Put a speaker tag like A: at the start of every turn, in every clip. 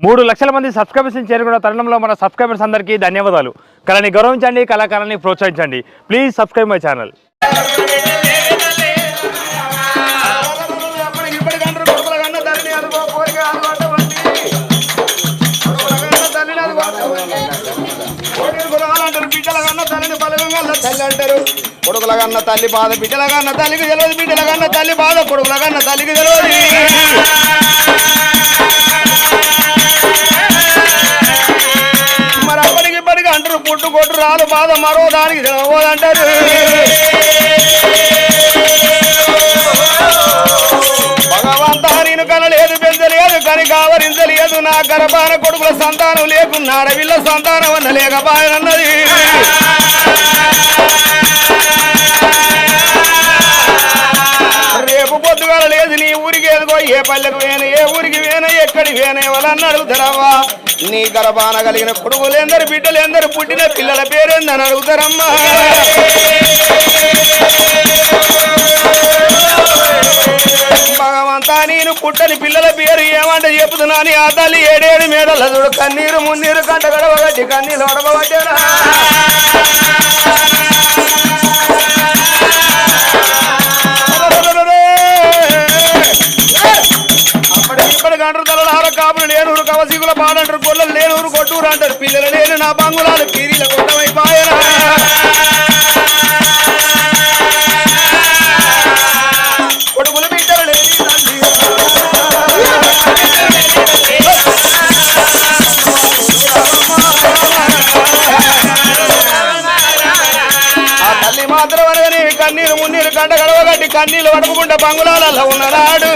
A: మూడు లక్షల మంది సబ్స్క్రైబర్స్ని చేరుకున్న తరుణంలో మన సబ్స్క్రైబర్స్ అందరికీ ధన్యవాదాలు. కళని గౌరవించండి కళాకారాన్ని ప్రోత్సహించండి. ప్లీజ్ సబ్స్క్రైబ్ మై ఛానల్
B: తల్లి అంటారు కొడుకుల కన్నా తల్లి బాధ బిడ్డల కన్నా తల్లికి తెలియదు బిడ్డల కన్నా తల్లి బాధ కొడుకుల అన్న తల్లికి తెలియదు అంటారు పుట్టు కొట్టు రాలు బాధ మరో దానికి తెలియదంటారు భగవంతా నేను కనలేదు పెంచలేదు కని కావరించలేదు నా గర్భాన కొడుకుల సంతానం లేకున్నా వీళ్ళ సంతానం అన్న లేకపాయనన్నది. రేపు పొద్దుగాల లేదు నీ ఊరికి ఎదుగో ఏ పల్లెకు వేన ఏ ఊరికి వేన ఎక్కడికి వేన ఎవరన్నా అడుగుతారవ్వా నీ గర్భాన కలిగిన కొడుకులేందరు బిడ్డలేందరు పుట్టిన పిల్లల పేరేందని అడుగుతారమ్మా. భగవంతా నేను పుట్టని పిల్లల పేరు ఏమంటే చెప్పుతున్నాని ఆ తల్లి ఏడేడు మేడల చూడు కన్నీరు మున్నీరు కంట గడవగట్టి కన్నీళ్ళు వడబట్టారా అప్పటి ఇప్పటి గంటలు పాడంటారు గొల్లలు లేనూరు కొట్టూరు అంటారు పిల్లలు లేని నా బంగుళాలు పీరీల కొట్టమైపోయారా కొడుకులు బిడ్డలు లేని తల్లి ఆ తల్లి మాత్రం అనగానే కన్నీరు మున్నీరు కంట గడవగట్టి కన్నీళ్ళు వడపకుండా బంగుళాలలో ఉన్ననాడు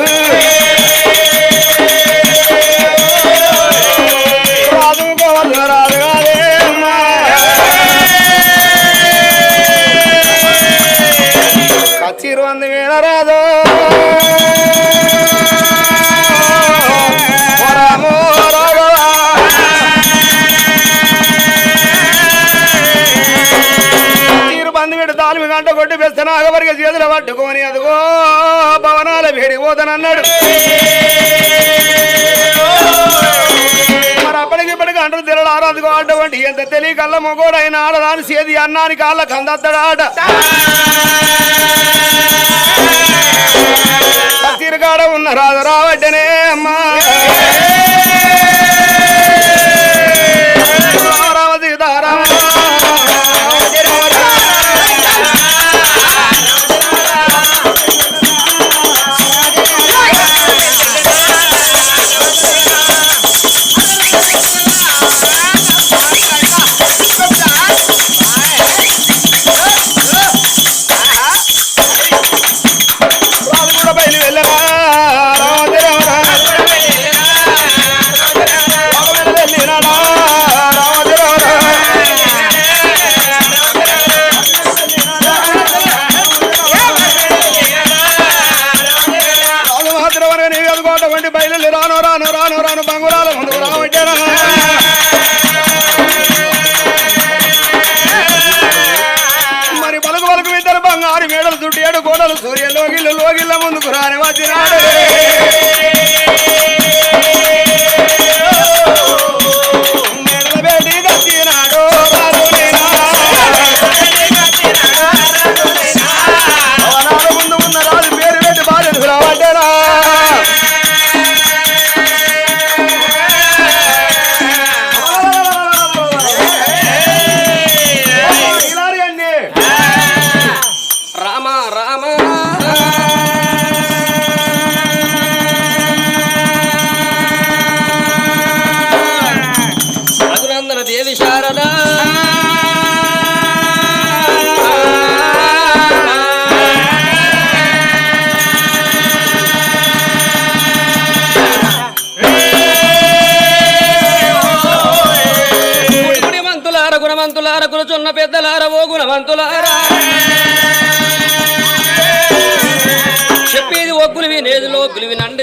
B: వీడు తాలిమి గంట కొట్టి పెస్తే నాగవరిగా చేతులు పట్టుకొని అదిగో భవనాల వేడి పోతానన్నాడు. మరి అప్పటికి ఇప్పటికి అంటారు తిరడు అదిగో అటువంటి ఎంత తెలియకల్ల మొగోడైన ఆడదాని సేది అన్నానికి కాళ్ళకి అందస్తాడు ఆట. తిరగాడ ఉన్న రాదు రావడ్డనే అమ్మా.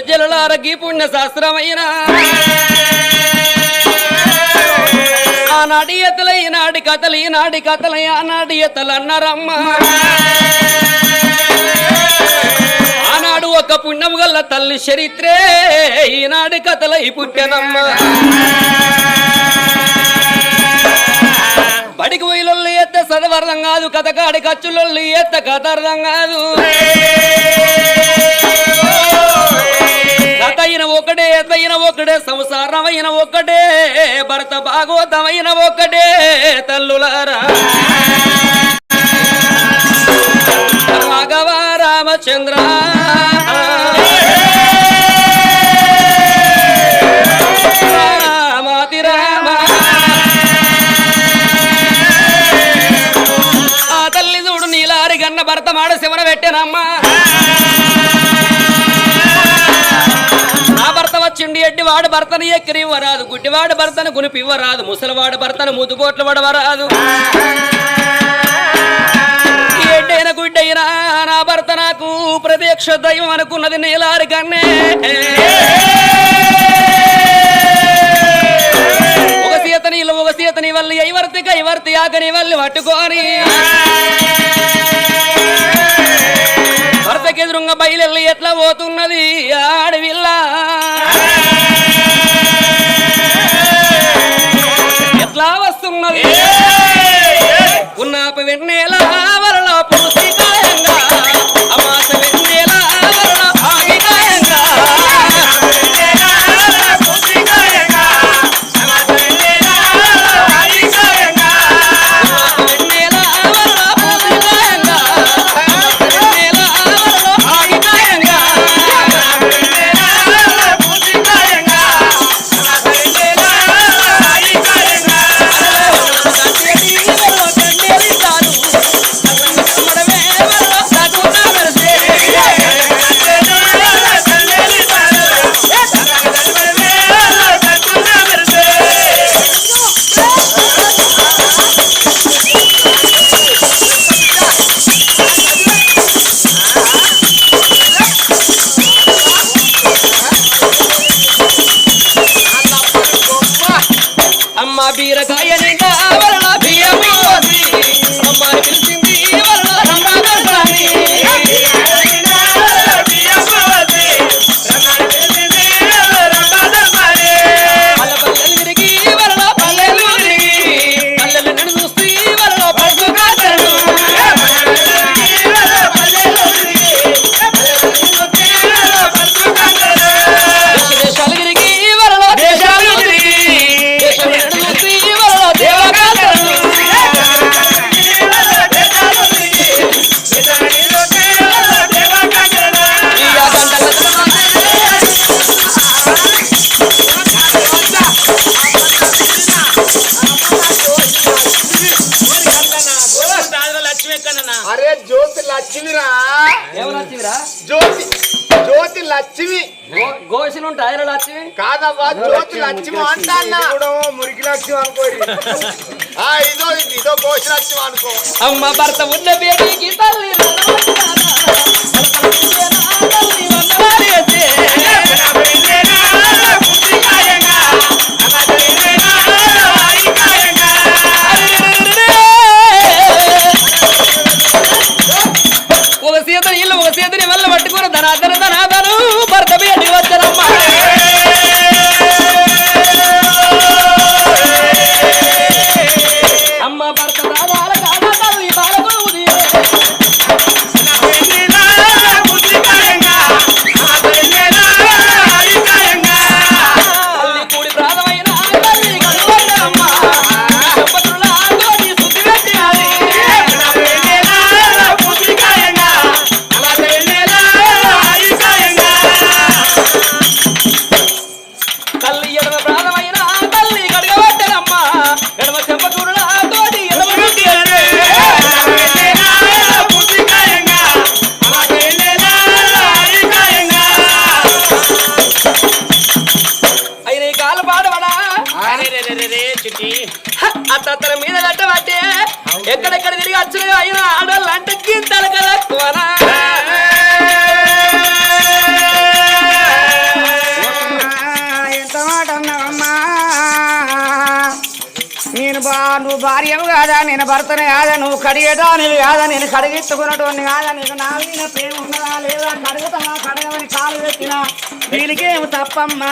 C: లోకులు పుణ్య శాస్త్రమైన ఆనాటి ఎతల ఈనాడి కథలు ఈనాడి కథలు ఆనాటి ఎత్తలు అన్నారమ్మ ఆనాడు ఒక పుణ్యము గల్ల తల్లి చరిత్రే ఈనాడు కథలై పుట్టెనమ్మ. బడికి వయలు ఎత్త చదవర్థం కాదు కథ కాడి ఖర్చులొల్లి ఎత్త కథ అర్థం కాదు. కథ ఒకటే ఎత్తైన ఒకటే సంసారమైన ఒకటే భరత భాగవతమైన ఒకటే తల్లులారా. రాఘవ రామచంద్ర. రామాతి ఆ చూడు నీలారి గన్న భర్త మాడ శివన పెట్టానమ్మా. ఎడ్డివాడు భర్తను ఎక్కిరి ఇవ్వరాదు గుడ్డివాడు భర్తను గునిపివ్వరాదు ముసలివాడు భర్తను ముదుకోట్లు వడవరాదు ఎడ్డైన గుడ్డైనా నా భర్త నాకు ప్రత్యక్ష దైవం అనుకున్నది నీలారి కన్నే. ఒక సీత నీళ్ళు ఒక సీత నీ వల్లి ఐవర్తి కైవర్తి నీ వల్లి పట్టుకొని. భర్తకి ఎదురుగా బయలు ఎట్లా పోతున్నది ఆడవిల్లా.
B: జ్యోతి లక్ష్మి అంటా మురికి లక్ష్మి అనుకోరి ఆ ఇదో ఇదో కోసి లక్ష్మి అనుకో.
C: అమ్మ భర్త ఉన్న బేటీకి తల్లి ఒక సీతని ఇల్లు ఒక సీతని వల్ల పట్టుకుని ధనాధను
D: కడిగేదానివి కాదా? నేను కడిగిట్టుకున్నటువంటి కాదా? నీకు నా మీద ప్రేమ ఉన్నదా? లేదా? కడుగుతావా? కడగమని కాలు పెట్టినా. దీనికేమి తప్పమ్మా?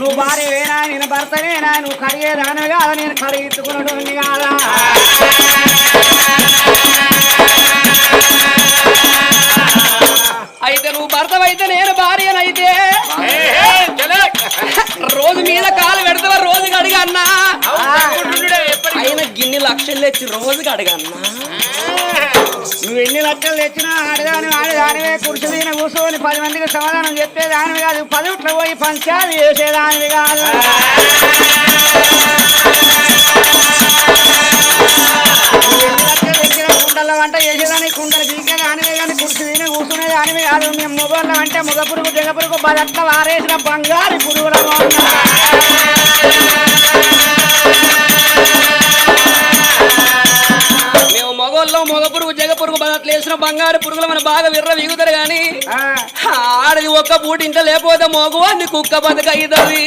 D: నువ్వు భార్యవేనా నేను భర్తనేనా నువ్వు కడిగేదానివి కాదా? నేను కడిగిట్టుకున్నటువంటి కాదా?
C: అయితే నువ్వు భర్తవైతే నేను భార్యనైతే. రోజు మీద కాలు పెడతావా? రోజు అడిగా అన్నా. ఎన్ని లక్షలు తెచ్చి రోజుకి అడగన్నా.
D: నువ్వు ఎన్ని లక్షలు తెచ్చినా ఆడదాని ఆడదానివే కుర్చీ మీద కూర్చొని పది మందికి సమాధానం చెప్పేదానివి కాదు. పదిట్లో పోయి పంచాలు చేసేదానివి కాదు. లక్షలు కుండల వంట చేసేదాన్ని కుండలు గీకేదానివే కానీ కుర్చీ మీద కాదు. మేము మొగోళ్ళ అంటే మొగ పురుగు జగ పురుగు బదట్ల వారేసిన బంగారు పురుగుల
C: బంగారు పురుగులు మన బాగా విర్ర వీగుతారు గాని ఆడది ఒక్క పూట ఇంట్లో లేకపోతే మోగు అన్ని కుక్క బతుక అవుతుంది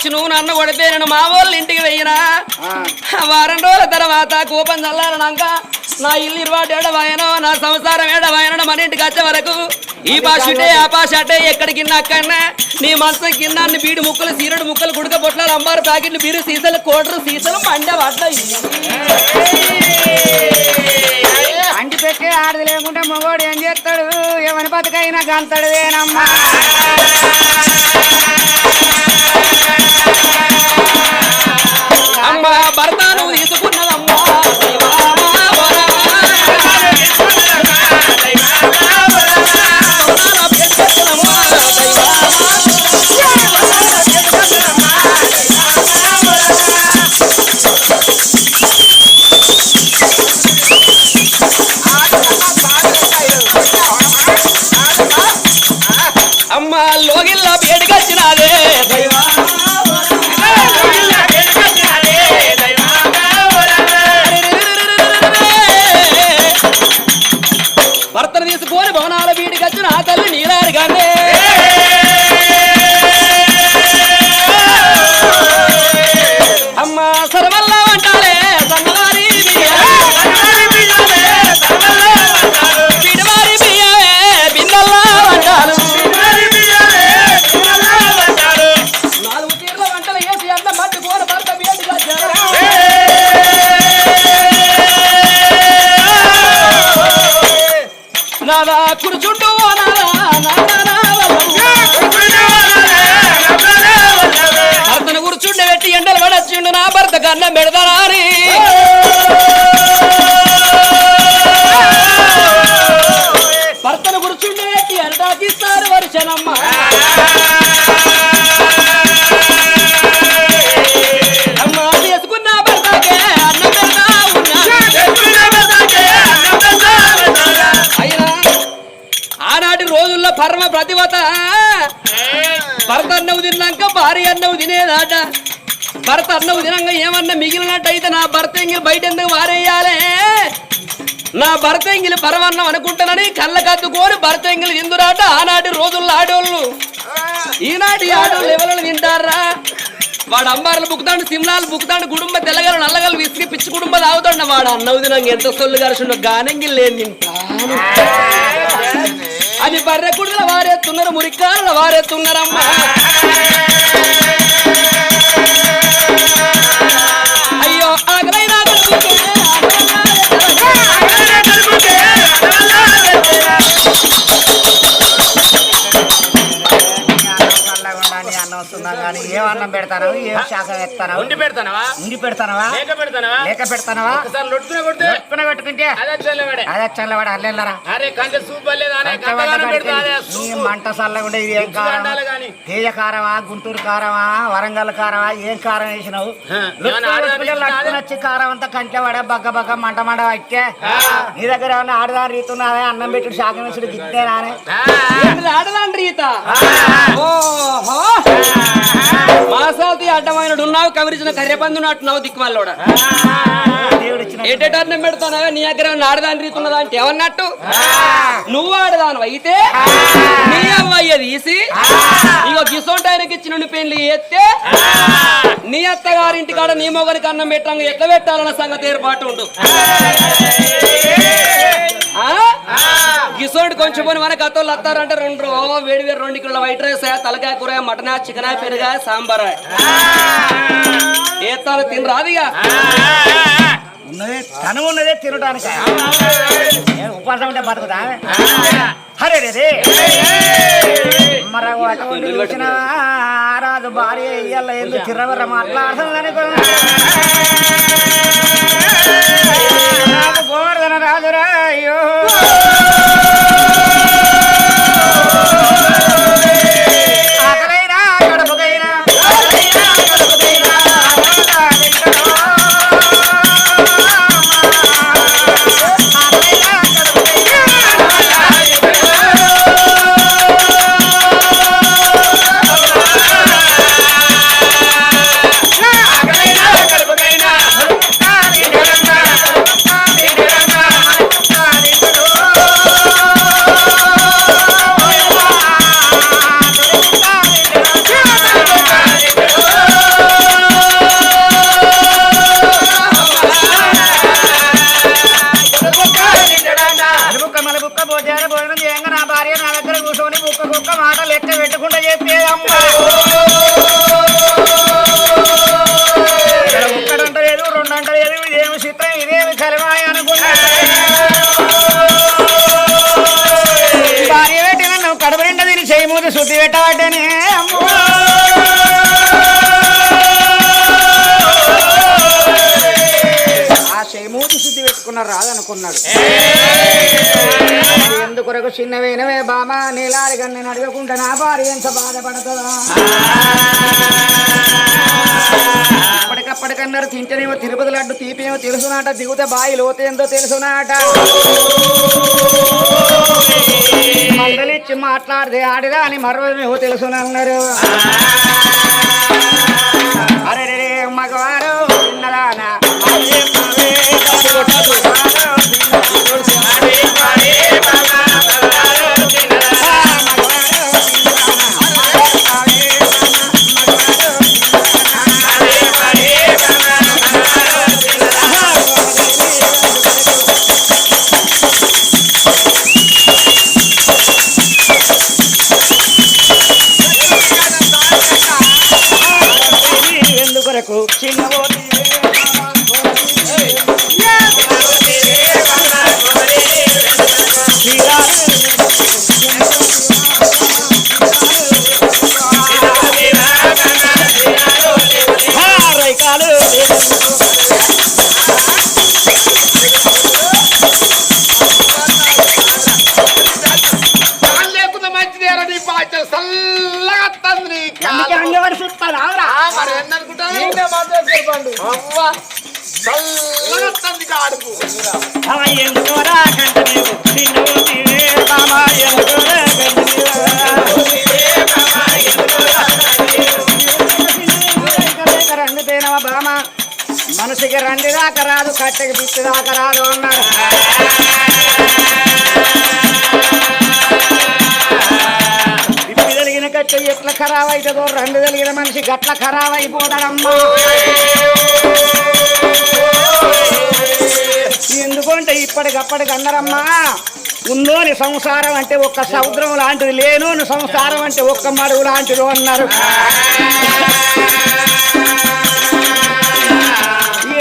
C: తాగచ్చు నువ్వు నన్ను కొడితే నేను మా వాళ్ళ ఇంటికి వెయ్యినా? వారం రోజుల తర్వాత కోపం చల్లారనాక నా ఇల్లు ఇరువాటు ఏడవాయనో నా సంసారం ఏడవాయనో మన ఇంటికి వచ్చే వరకు ఈ పాష ఇటే ఆ పాష అటే ఎక్కడికి అక్కడనే నీ మనసు కింద అన్ని బీడి ముక్కలు సీరడు ముక్కలు గుడక పొట్లాలు అమ్మారు ప్యాకెట్లు బీరు సీసాలు కోటరు సీసాలు మండే పడ్డాయి
D: అంటి పెట్టే ఆడది లేకుంటే మగోడు ఏం చేస్తాడు? ఏమని బతుకైనా గంతడు వేనమ్మా.
C: అమ్మ భర్త అన్నం పెడతా ఉన్నా. అయినా ఆనాటి రోజుల్లో పరమ ప్రతివత భర్త అన్నవు తిన్నాక భార్య అన్నవు తినేదాట. భర్త అన్న ఉదినంగా ఏమన్నా మిగిలినట్టయితే నా భర్త ఎంగిలి బయట ఎందుకు వారేయాలే? నా భర్త ఎంగిలి పరవన్నం అనుకుంటానని కళ్ళకద్దుకోని భర్త ఎంగిలి ఇందురాట ఆనాటి రోజుల్లో ఆడోళ్ళు. ఈనాటి ఆడోళ్ళు ఎవరు తింటారా వాడు అంబార్లు బుక్కుతాడు సిమ్లాలు బుక్కుతాడు గుడుంబ తెల్లగలు నల్లగలు విసిగి పిచ్చి కుటుంబ తాగుతాడు. వాడు అన్నవుది నాకు ఎంత సొల్లు కలిసి గానంగి లేని అది బర్రె కుడుల వారేస్తున్నారు మురికారుల వారేస్తున్నారమ్మా ఆకలైన
D: అన్నం కానీ ఏం అన్నం పెడతాను ఏం శాఖ ఎత్తాను
E: ఉండి పెడతానవా?
D: ఉండి పెడతానవా?
E: లేక పెడతానవా?
D: లేక పెడతానవా?
E: ఒకసారి లొట్టుకునే కొడితే
D: పెట్టుకుని పెట్టుకుంటే
E: అదే చల్లవాడే
D: అదే చల్లవాడు అల్లెల్లరా
E: అరే కంటే సూప్
D: నీ మంట చల్లగుండే ఇది ఏం కారం. తేజ కారమా గుంటూరు కారమా వరంగల్ కారమా ఏం కారం వేసినావు?
E: ఆడదాని రీతి
D: వచ్చి కారం అంతా కంట్లో పడే బగ్గ బగ్గ మంట మంట వచ్చే నీ దగ్గర ఏమన్నా ఆడదాని రీతి ఉన్నదా? అన్నం పెట్టుడు శాఖం వేసుడు గిద్దేనానే
E: ఆ,
C: ఆడదాండ్రి ఈత ఓహో. మా కాసాల్తి అడ్డమైనడు ఉన్నావు కవిరిచిన కర్రెపందు నాటున్నావు దిక్కుమల్లోడ ఏటేటన్నం పెడతానవే? నీ దగ్గర ఆడదాని రీతి ఉన్నదా అంటే ఏమన్నట్టు నువ్వు ఆడదాను అయితే నీ అవ్వయ్య తీసి? ఇగో గిసోంటి ఇచ్చిన నుండి పెళ్ళి ఎత్తే నీ అత్తగారింటి కాడ నీ మొగరికి అన్నం పెట్టంగా ఎట్లా పెట్టాలన్న సంగతి ఏర్పాటు ఉండు. ఆ? గిసోంటి కొంచెం పోని మన గతంలో వస్తారంటే రెండు రో- వేడి వేడి రెండు కిలో వైట్ రైస్ తలకాయ కూర మటన్ చికెన్ పెరుగా సాంబార్. ఏతాను తినరాదిగా
D: ఉన్నదే తను ఉన్నదే తినడానికి ఉపాసం ఉంటే బతుకుతా హరే రే రే. వచ్చిన రాదు భార్య ఇయ్యాల ఎందుకు తిరవర మాట్లాడుతుందని నాకు గోవర్ధన రాదురా అయ్యో. రాదనుకున్నాడు ఎందుకొరకు చిన్నవేనవే బామా నీలారి గన్ని అడగకుండా నా భార్య ఎంత బాధపడుతుందా? అప్పటికప్పటికన్నారు తింటేనేమో తిరుపతి లడ్డు తీపేమో తెలుసునాట దిగుతే బాయి లోతేందో తెలుసునాట. మందలిచ్చి మాట్లాడితే ఆడిదా అని మరో తెలుసునన్నారు. అరే మగవారు
B: అవ్వ, కాడుకు.
D: ఎందుకోరా కంట నీవు ఎందుకోరా బామ మనసుకి రండి దాకా రాదు కట్టెకి పిచ్చి దాకా రాదు అన్నాడు. కలిగిన ఎట్లా ఖరాబ్ అవుతుందో రెండు తెలియదు మనిషి గట్ల ఖరాబ్ అయిపోతాడమ్మా. ఎందుకంటే ఇప్పటికప్పటికి అందరమ్మా ఉన్నోని సంసారం అంటే ఒక్క సముద్రం లాంటిది లేనోని సంసారం అంటే ఒక్క మడుగు లాంటిది అన్నారు.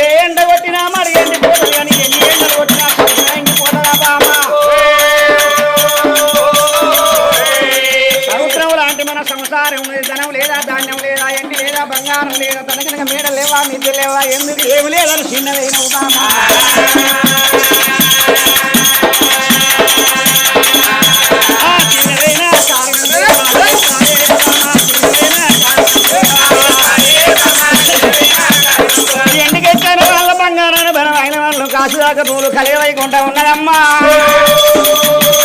D: ఏండ కొట్టినా మరి ఎండిపోతుంది లేవా నిద్ర లేవా ఎందుకు ఏమి లేదని చిన్నదైన బామ్మ ఆ వాళ్ళ బంగారాన్ని బలం అయిన వాళ్ళు కాసుదాకా నూలు కలియవైకుంటా ఉన్నదమ్మా. బామా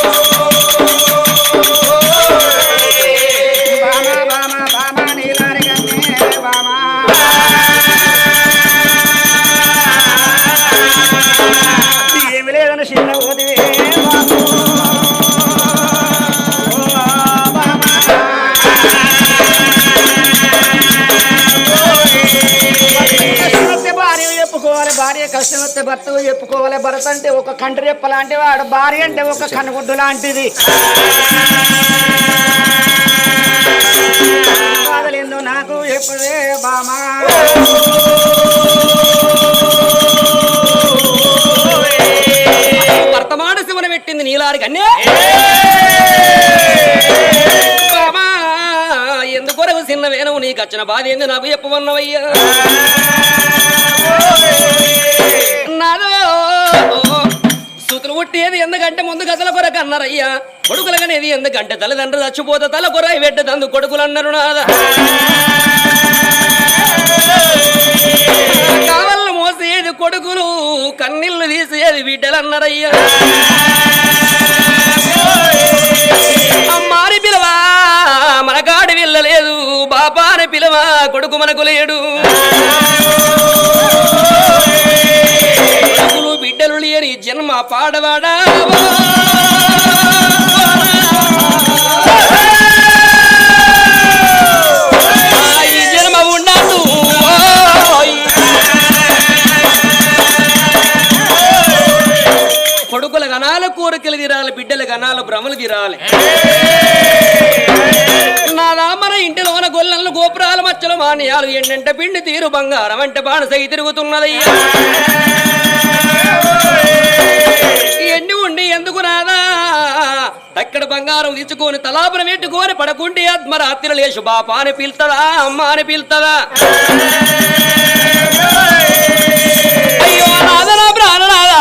D: బామా కష్టం వస్తే భర్తకు చెప్పుకోవాలి. భర్త అంటే ఒక కంటి రెప్ప లాంటి వాడు భార్య అంటే ఒక కనుగుడ్డు లాంటిది. బాధలేదు నాకు ఎప్పుడే బామా.
C: వర్తమాన శివన పెట్టింది నీలారికి అన్నే. బామా, ఎందుకొరకు చిన్న వేణవు నీకు వచ్చిన బాధ ఏంది నాకు చెప్పమన్నవయ్యా? సూతులు ఉట్టేది ఎందుకంటే ముందు గజల కొరకు అన్నారయ్యా కొడుకులగనేది ఎందుకంటే తల్లిదండ్రులు చచ్చిపోతే తల కొర పెట్టదందు కొడుకులు అన్నారు నాదా. కావలను మోసేది కొడుకులు కన్నీళ్ళు తీసేది బిడ్డలు అన్నారయ్యా అమ్మాని పిలవా మనకాడి వెళ్ళలేదు బాపాని పిలవా కొడుకు మనకు లేడు. మా పాడవాడా? కొడుకుల గణాల కోరికలు తీరాలి బిడ్డల గణాల భ్రమలు తీరాలి. నా మన ఇంటిలోన గొల్లలను గోపురాల మచ్చలు మాన్యాలు ఎండంట పిండి తీరు బంగారం అంటే బాణసై తిరుగుతున్నదయ్యా. అక్కడ బంగారం తీసుకొని తలాపన పెట్టుకొని పడకుంటే ఆత్మరాత్రి లేచు బాపా అని పిలుతుందా అమ్మ అని పిలుతుందా అయ్యో నాదనా ప్రాణనాదా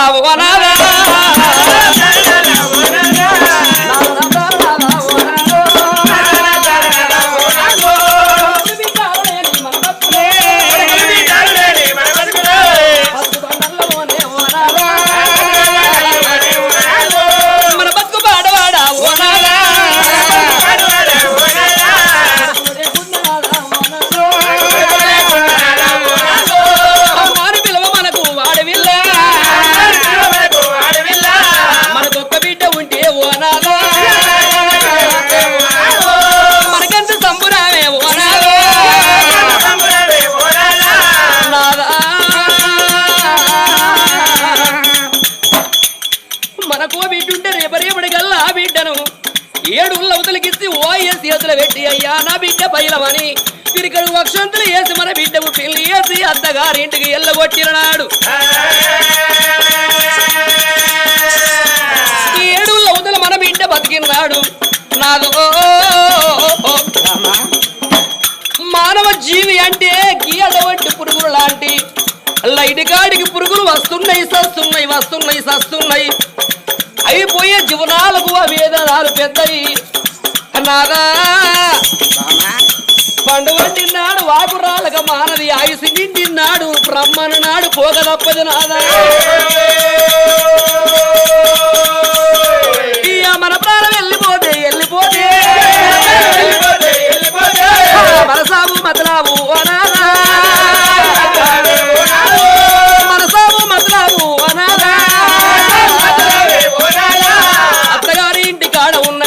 C: మానవ జీవి అంటే గీయటువంటి పురుగులు లాంటి లైట్ కాడికి పురుగులు వస్తున్నాయి సస్తున్నాయి వస్తున్నాయి సస్తున్నాయి. అయిపోయే జీవనాలకు ఆ వేదనాలు పెద్దయి. నాదా పండు వండినాడు వాపురాలక మానది ఆయుసి నిండినాడు బ్రహ్మను నాడు పోగ తప్పదు నాదా? మన ప్రాణం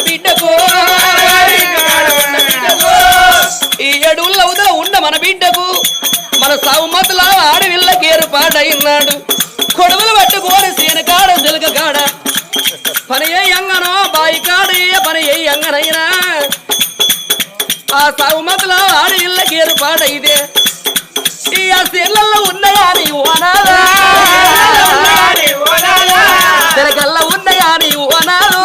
C: బిడ్డకు. ఈ ఏడుళ్ళ ఉదల ఉన్న మన బిడ్డకు. మన సౌమతుల ఆడవిల్లకి ఏర్పాటైనాడు. కొడుకులు పట్టుకోని సీన కాడ సిలక కాడ పని ఏ అంగనో బాయి కాడ ఏ పని ఏ అంగనైనా ఆ సౌమతుల ఆడవిల్లకి ఏర్పాటైతే. ఈ ఆ సీళ్ళల్లో ఉన్నాయా నీ ఓనాదా తిరగల్ల ఉన్నాయా నీ ఓనాదు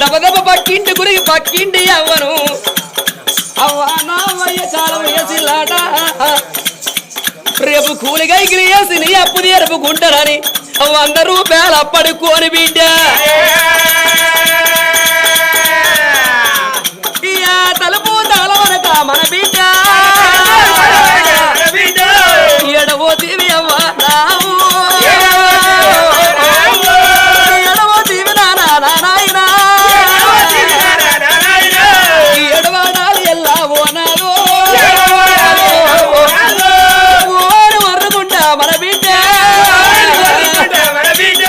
C: దబ దబ పక్కింటి గురికి పక్కింటి అవ్వను. అవ్వా నా వయ్య కాలం వేసిలాట రేపు కూలిగా వేసి నీ అప్పు నేర్పుకుంటారని వంద రూపాయలు అప్పడుకోని బిడ్డ. తలుపు తలవనక మన బిడ్డ.